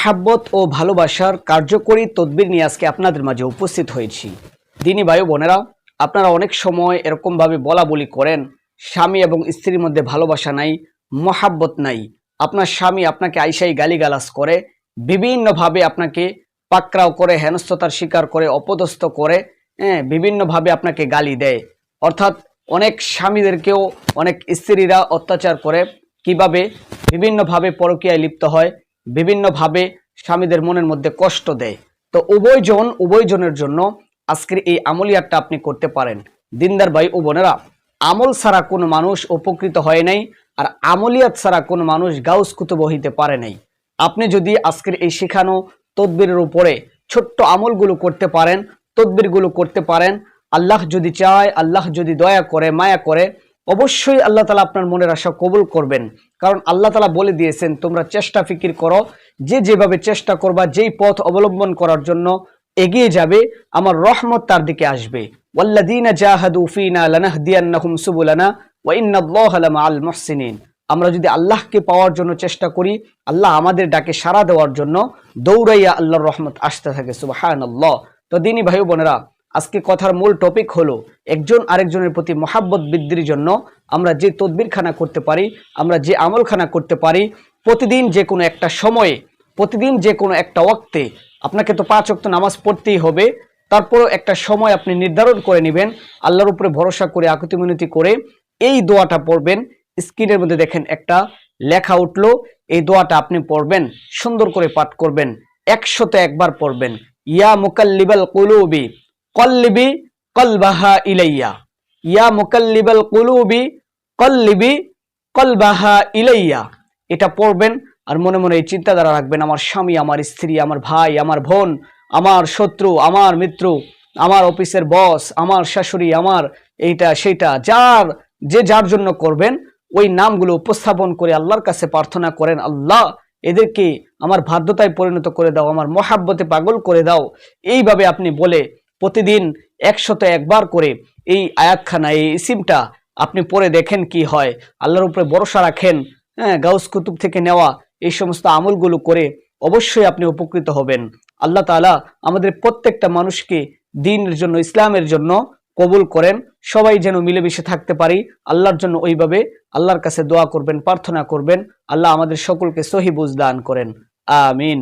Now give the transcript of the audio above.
হাব্বত ও ভালোবাসার কার্যকরী তদবির নিয়ে আজকে আপনাদের মাঝে উপস্থিত হয়েছি। দিনী ভাই বোনেরা, আপনারা অনেক সময় এরকমভাবে বলা বলি করেন, স্বামী এবং স্ত্রীর মধ্যে ভালোবাসা নাই, মহাব্বত নাই। আপনার স্বামী আপনাকে আইসাই গালিগালাজ করে, বিভিন্নভাবে আপনাকে পাকরাও করে, হেনস্থতার শিকার করে, অপদস্থ করে হ্যাঁ বিভিন্নভাবে আপনাকে গালি দেয়। অর্থাৎ অনেক স্বামীদেরকেও অনেক স্ত্রীরা অত্যাচার করে, কীভাবে? বিভিন্নভাবে পরকীয়ায় লিপ্ত হয় বিভিন্নভাবে স্বামীদের মনের মধ্যে কষ্ট দেয়। তো উভয়জন উভয়জনের জন্য আজকের এই আমলিয়াতটা আপনি করতে পারেন। দিনদার ভাই ও আমল ছাড়া কোনো মানুষ উপকৃত হয় নাই আর আমলিয়াত ছাড়া কোনো মানুষ গাউস কুতুব হইতে পারে নাই। আপনি যদি আজকের এই শেখানো তদবিরের উপরে ছোট্ট আমলগুলো করতে পারেন, তদবিরগুলো করতে পারেন, আল্লাহ যদি চায়, আল্লাহ যদি দয়া করে, মায়া করে, অবশ্যই আল্লাহ তালা আপনার মনের আশা কবুল করবেন। কারণ আল্লাহ তালা বলে দিয়েছেন, তোমরা চেষ্টা ফিকির করো, যে যেভাবে চেষ্টা করবা, যেই পথ অবলম্বন করার জন্য এগিয়ে যাবে, আমার রহমত তার দিকে আসবে। আমরা যদি আল্লাহকে পাওয়ার জন্য চেষ্টা করি, আল্লাহ আমাদের ডাকে সাড়া দেওয়ার জন্য দৌড়াইয়া আল্লাহর রহমত আসতে থাকে। সুবহানাল্লাহ। তো দিনী ভাই বোনেরা আজকে কথার মূল টপিক হলো, একজন আরেকজনের প্রতি মহাব্বত বৃদ্ধির জন্য আমরা যে তদবিরখানা করতে পারি, আমরা যে আমলখানা করতে পারি, প্রতিদিন যে কোনো একটা সময়ে, প্রতিদিন যে কোনো একটা ওক্তে আপনাকে তো পাঁচ অক্ত নামাজ পড়তেই হবে, তারপরও একটা সময় আপনি নির্ধারণ করে নেবেন, আল্লাহর উপরে ভরসা করে, আকুতি মিনতি করে এই দোয়াটা পড়বেন, স্ক্রিনের মধ্যে দেখেন একটা লেখা উঠল, এই দোয়াটা আপনি পড়বেন, সুন্দর করে পাঠ করবেন, একশত একবার পড়বেন, ইয়া মুকাল্লিবাল কুলুবি কল্লিবি কলবাহা ইলাইয়া। ইয়া মুকাল্লিবাল কুলুবি কল্লিবি কলবাহা ইলাইয়া। এটা পড়বেন আর মনে মনে এই চিন্তাধারা রাখবেন, আমার স্বামী, আমার স্ত্রী, আমার ভাই, আমার বোন, আমার শত্রু, আমার মিত্র, আমার অফিসের বস, আমার শাশুড়ি, আমার এইটা, সেইটা, যার, যে যার জন্য করবেন, ওই নামগুলো উপস্থাপন করে আল্লাহর কাছে প্রার্থনা করেন, আল্লাহ, এদেরকে আমার বাধ্যতায় পরিণত করে দাও, আমার মহাব্বতে পাগল করে দাও। এইভাবে আপনি বলে প্রতিদিন একশত একবার করে এই আয়াতখানা, এই ইসিমটা আপনি পরে দেখেন কি হয়। আল্লাহর উপরে ভরসা রাখেন হ্যাঁ গাউস কুতুব থেকে নেওয়া এই সমস্ত আমলগুলো করে অবশ্যই আপনি উপকৃত হবেন। আল্লাহ তাআলা আমাদের প্রত্যেকটা মানুষকে দিনের জন্য, ইসলামের জন্য কবুল করেন। সবাই যেন মিলেমিশে থাকতে পারি, আল্লাহর জন্য ওইভাবে আল্লাহর কাছে দোয়া করবেন, প্রার্থনা করবেন। আল্লাহ আমাদের সকলকে সহি বুঝ দান করেন। আমিন।